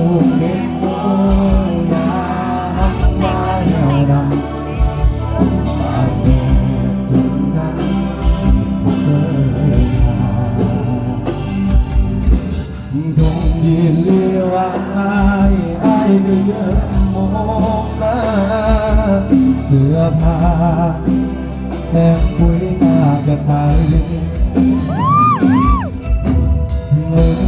สูบเก็บโอยามาแนวดำปากแดดจนน้ำที่บ่เคยทาทรงเรียกว่าอายอายเดือมองมาเสื้อผ้าแทบปุ๋ยตากระทายมืออาย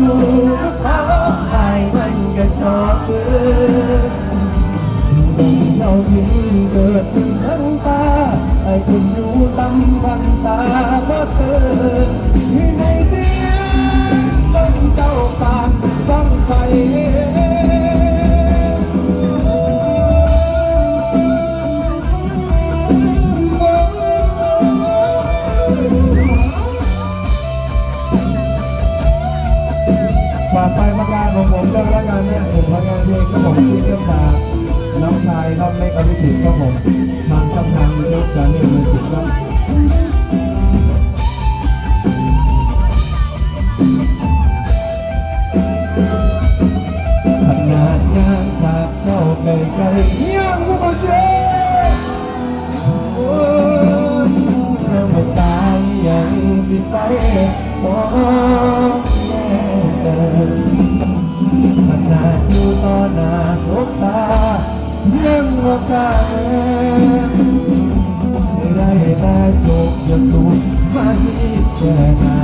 สู่เขาอายมันก็ชอบเกินดงเจ้าทิ้งเกิดเป็นทั้งตาไอ้คนอยู่ตำพันสาเพราะเธอ ฝากไปประกาศของผมด้วยแล้วกันนะผมทำงานเพลงก็ผมซิงเกิลฝากน้องชายครับเมกอภิสิทธิ์ก็ผมทางช่องทางยูทูบชาแนลมิวสิกครับขนาดยางสาบเจ้าไกลไกลยังไม่มาเจอโอ้ยน้ำภาษายังสิไปมอง ขนาดอยู่ต่อหน้าสบตายังว่ากล้าแน่ได้แต่โศกอย่าสูบมาที่แค่นา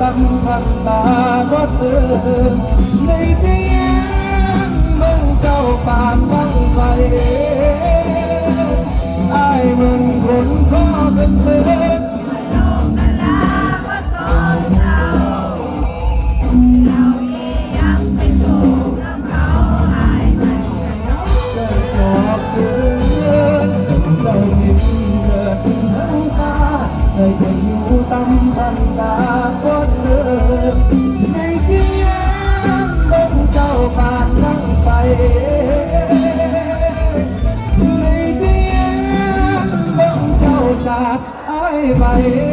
คนอยู่ตำพันษาบ่เธอในเตียงเบิ่งเจ้าปานบังไฟ ไป